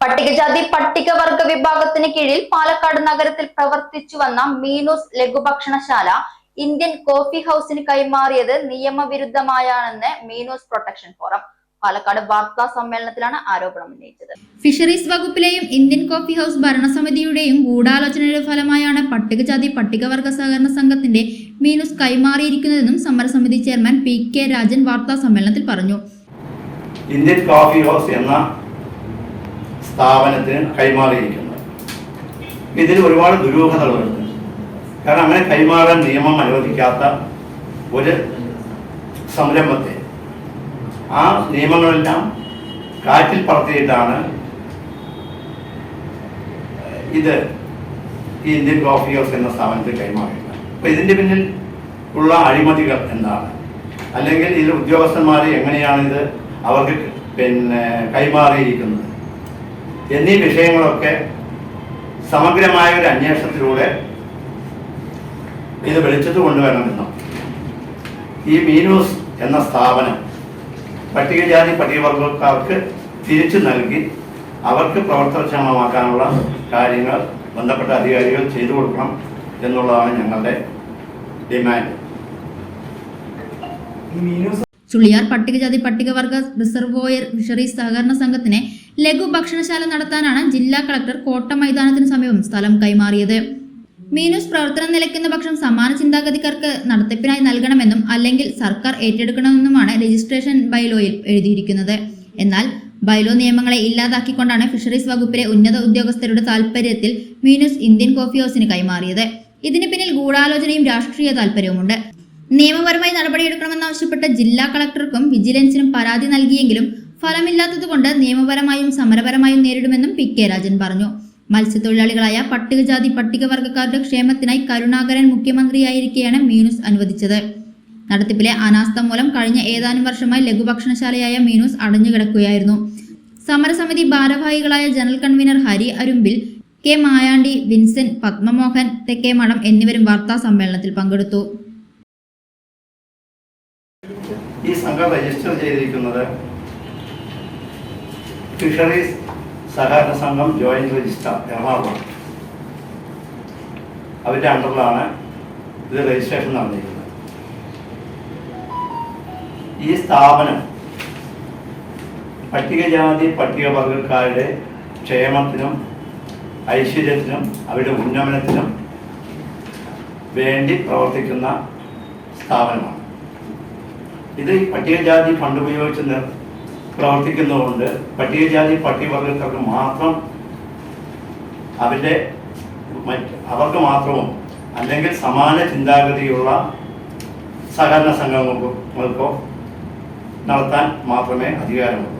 പട്ടികജാതി പട്ടികവർഗ വിഭാഗത്തിന് കീഴിൽ പാലക്കാട് നഗരത്തിൽ പ്രവർത്തിച്ചു വന്ന മീനൂസ് ലഘുഭക്ഷണശാല ഇന്ത്യൻ കോഫി ഹൌസിന് കൈമാറിയത് നിയമവിരുദ്ധമായാണെന്ന് മീനൂസ് പ്രൊട്ടക്ഷൻ ഫോറം. പാലക്കാട് വാർത്താ സമ്മേളനത്തിലാണ് ആരോപണം ഉന്നയിച്ചത്. ഫിഷറീസ് വകുപ്പിലെയും ഇന്ത്യൻ കോഫി ഹൗസ് ഭരണസമിതിയുടെയും ഗൂഢാലോചനയുടെ ഫലമായാണ് പട്ടികജാതി പട്ടികവർഗ സഹകരണ സംഘത്തിന്റെ മീനുസ് കൈമാറിയിരിക്കുന്നതെന്നും സമരസമിതി ചെയർമാൻ പി കെ രാജൻ വാർത്താ സമ്മേളനത്തിൽ പറഞ്ഞു. ഇന്ത്യൻ കോഫി ഹൗസ് എന്ന സ്ഥാപനത്തിന് കൈമാറിയിരിക്കുന്നത് ഇതിൽ ഒരുപാട് ദുരൂഹതകളുണ്ട്. കാരണം അങ്ങനെ കൈമാറാൻ നിയമം അനുവദിക്കാത്ത ഒരു സംരംഭത്തെ ആ നിയമങ്ങളെല്ലാം കാറ്റിൽ പറത്തിയിട്ടാണ് ഇത് ഈ ഇന്ത്യൻ കോഫി ഹൗസ് എന്ന സ്ഥാപനത്തിൽ കൈമാറിയത്. അപ്പൊ ഇതിന്റെ പിന്നിൽ ഉള്ള അഴിമതികൾ എന്താണ്? അല്ലെങ്കിൽ ഇതിൽ ഉദ്യോഗസ്ഥന്മാർ എങ്ങനെയാണ് ഇത് അവർക്ക് പിന്നെ കൈമാറിയിരിക്കുന്നത്? എന്നീ വിഷയങ്ങളൊക്കെ സമഗ്രമായ ഒരു അന്വേഷണത്തിലൂടെ ഇത് വെളിച്ചത്ത് കൊണ്ടുവരണമെന്നും ഈ മീനൂസ് എന്ന സ്ഥാപനം പട്ടികജാതി പട്ടികവർഗക്കാർക്ക് തിരിച്ചു നൽകി അവർക്ക് പ്രവർത്തനക്ഷമമാക്കാനുള്ള കാര്യങ്ങൾ ബന്ധപ്പെട്ട അധികാരികൾ ചെയ്തു കൊടുക്കണം എന്നുള്ളതാണ് ഞങ്ങളുടെ ഡിമാൻഡ്. ചുള്ളിയാർ പട്ടികജാതി പട്ടികവർഗ റിസർവോയർ ഫിഷറീസ് സഹകരണ സംഘത്തിന് ലഘു ഭക്ഷണശാല നടത്താനാണ് ജില്ലാ കളക്ടർ കോട്ട മൈതാനത്തിന് സമീപം സ്ഥലം കൈമാറിയത്. മീനൂസ് പ്രവർത്തനം നിലയ്ക്കുന്ന പക്ഷം സമാന ചിന്താഗതിക്കാർക്ക് നടത്തിപ്പിനായി നൽകണമെന്നും അല്ലെങ്കിൽ സർക്കാർ ഏറ്റെടുക്കണമെന്നുമാണ് രജിസ്ട്രേഷൻ ബൈലോയിൽ എഴുതിയിരിക്കുന്നത്. എന്നാൽ ബൈലോ നിയമങ്ങളെ ഇല്ലാതാക്കിക്കൊണ്ടാണ് ഫിഷറീസ് വകുപ്പിലെ ഉന്നത ഉദ്യോഗസ്ഥരുടെ താൽപര്യത്തിൽ മീനൂസ് ഇന്ത്യൻ കോഫി ഹൗസിന് കൈമാറിയത്. ഇതിന് പിന്നിൽ ഗൂഢാലോചനയും രാഷ്ട്രീയ താൽപര്യവുമുണ്ട്. നിയമപരമായി നടപടിയെടുക്കണമെന്നാവശ്യപ്പെട്ട് ജില്ലാ കളക്ടർക്കും വിജിലൻസിനും പരാതി നൽകിയെങ്കിലും ഫലമില്ലാത്തതുകൊണ്ട് നിയമപരമായും സമരപരമായും നേരിടുമെന്നും പി കെ രാജൻ പറഞ്ഞു. മത്സ്യത്തൊഴിലാളികളായ പട്ടികജാതി പട്ടികവർഗക്കാരുടെ ക്ഷേമത്തിനായി കരുണാകരൻ മുഖ്യമന്ത്രിയായിരിക്കെയാണ് മീനൂസ് അനുവദിച്ചത്. നടത്തിപ്പിലെ അനാസ്ഥ മൂലം കഴിഞ്ഞ ഏതാനും വർഷമായി ലഘുഭക്ഷണശാലയായ മീനൂസ് അടഞ്ഞുകിടക്കുകയായിരുന്നു. സമരസമിതി ഭാരവാഹികളായ general convener Hari Arumbil K Mayandi Vincent Padmamohan Thekkemadam എന്നിവരും വാർത്താ സമ്മേളനത്തിൽ പങ്കെടുത്തു. ഈ സംഘം രജിസ്റ്റർ ചെയ്തിരിക്കുന്നത് ഫിഷറീസ് സഹകരണ സംഘം ജോയിന്റ് രജിസ്റ്റർ എറണാകുളം. അവരുടെ അണ്ടറിലാണ് ഇത് രജിസ്ട്രേഷൻ നടന്നിരിക്കുന്നത് ഈ സ്ഥാപനം പട്ടികജാതി പട്ടികവർഗക്കാരുടെ ക്ഷേമത്തിനും ഐശ്വര്യത്തിനും അവരുടെ ഉന്നമനത്തിനും വേണ്ടി പ്രവർത്തിക്കുന്ന സ്ഥാപനമാണ്. ഇത് പട്ടികജാതി ഫണ്ട് ഉപയോഗിച്ച് പ്രവർത്തിക്കുന്നതുകൊണ്ട് പട്ടികജാതി പട്ടികവർഗക്കാർക്ക് മാത്രം അവരുടെ അവർക്ക് മാത്രവും അല്ലെങ്കിൽ സമാന ചിന്താഗതിയുള്ള സഹകരണ സംഘങ്ങൾക്കോ നടത്താൻ മാത്രമേ അധികാരമുള്ളൂ.